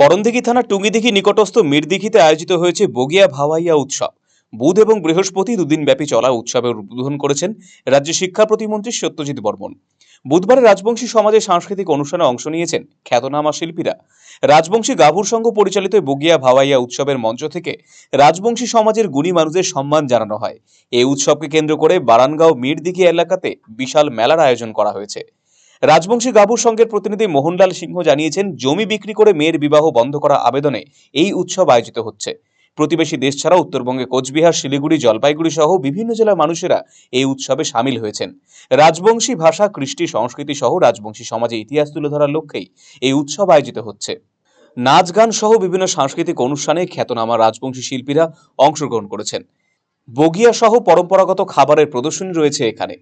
করণদিঘি থানার টুঙ্গিদিঘি নিকটস্থ মিরদিঘিতে আয়োজিত হয়েছে বগিয়া ভাওয়াইয়া উৎসব। বুধ এবং বৃহস্পতি দুদিন ব্যাপী চলা উৎসবের উদ্বোধন করেছেন রাজ্য শিক্ষা প্রতিমন্ত্রী সত্যজিৎ বর্মন। বুধবারে রাজবংশী সমাজের সাংস্কৃতিক অনুষ্ঠানে অংশ নিয়েছেন খ্যাতনামা শিল্পীরা। রাজবংশী গাভুর সংঘ পরিচালিত বগিয়া ভাওয়াইয়া উৎসবের মঞ্চ থেকে রাজবংশী সমাজের গুণী মানুষদের সম্মান জানানো হয়। এই উৎসবকে কেন্দ্র করে বারানগাঁও মিরদিঘি এলাকাতে বিশাল মেলার আয়োজন করা হয়েছে। রাজবংশী গাভুর সংঘের প্রতিনিধি মোহনলাল সিংহ জানিয়েছেন, জমি বিক্রি করে মেয়ের বিবাহ বন্ধ করা আবেদনে এই উৎসব আয়োজিত হচ্ছে। প্রতিবেশী দেশ ছাড়া উত্তরবঙ্গে কোচবিহার, শিলিগুড়ি, জলপাইগুড়ি সহ বিভিন্ন জেলার মানুষেরা এই উৎসবে সামিল হয়েছেন। রাজবংশী ভাষা, কৃষ্টি, সংস্কৃতি সহ রাজবংশী সমাজে ইতিহাস তুলে ধরার লক্ষ্যেই এই উৎসব আয়োজিত হচ্ছে। নাচ গান সহ বিভিন্ন সাংস্কৃতিক অনুষ্ঠানে খ্যাতনামা রাজবংশী শিল্পীরা অংশগ্রহণ করেছেন। বগিয়া সহ পরম্পরাগত খাবারের প্রদর্শনী রয়েছে এখানে।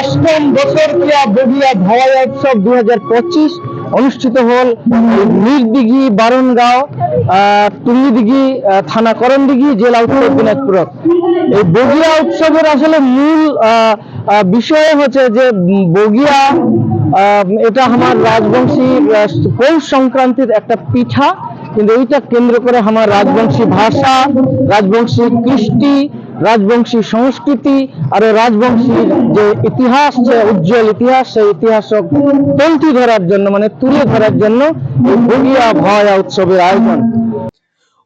অষ্টম বছর ক্রিয়া বগিয়া ভাওয়াই উৎসব দু হাজার পঁচিশ অনুষ্ঠিত হল নির্দিঘি, বারনগাঁও টুঙ্গিদিঘি থানা করণদিঘি, জেলা উত্তর দিনাজপুর এই বগিয়া উৎসবের আসলে মূল বিষয় হচ্ছে যে বগিয়া এটা আমার রাজবংশী পৌষ সংক্রান্তির একটা পিঠা, কিন্তু এইটা কেন্দ্র করে আমার রাজবংশী ভাষা, রাজবংশী কৃষ্টি রাজবংশী সংস্কৃতি আর এই রাজবংশীর যে ইতিহাস যে উজ্জ্বল ইতিহাস সেই ইতিহাস তন্তি ধরার জন্য মানে তুলে ধরার জন্য এই ভুগিয়া ভয়া উৎসবের আয়োজন।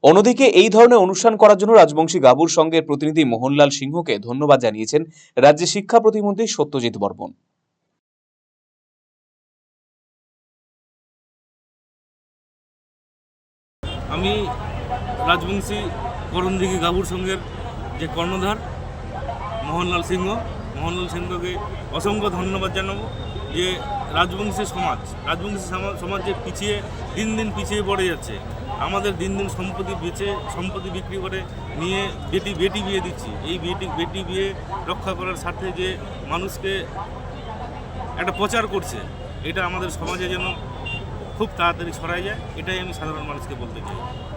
অন্যদিকে এই ধরনের অনুষ্ঠান করার জন্য রাজবংশী গাবুর সংঘের প্রতিনিধি মোহনলাল সিংহকে ধন্যবাদ জানিয়েছেন রাজ্যের শিক্ষা প্রতিমন্ত্রী সত্যজিৎ বর্মন। আমি রাজবংশী করণদিঘি গাবুর সংঘের যে কর্ণধার মোহনলাল সিংহ, মোহনলাল সিংহকে অসংখ্য ধন্যবাদ জানাব যে রাজবংশী সমাজ রাজবংশী সমাজ যে পিছিয়ে, দিন দিন পিছিয়ে পড়ে যাচ্ছে, আমাদের দিন দিন সম্পত্তি বেচে, সম্পত্তি বিক্রি করে নিয়ে বেটি বেটি বিয়ে দিচ্ছি। এই বেটি বেটি বিয়ে রক্ষা করার স্বার্থে যে মানুষকে একটা প্রচার করছে, এটা আমাদের সমাজে যেন খুব তাড়াতাড়ি ছড়ায় যায়, এটাই আমি সাধারণ মানুষকে বলতে চাই।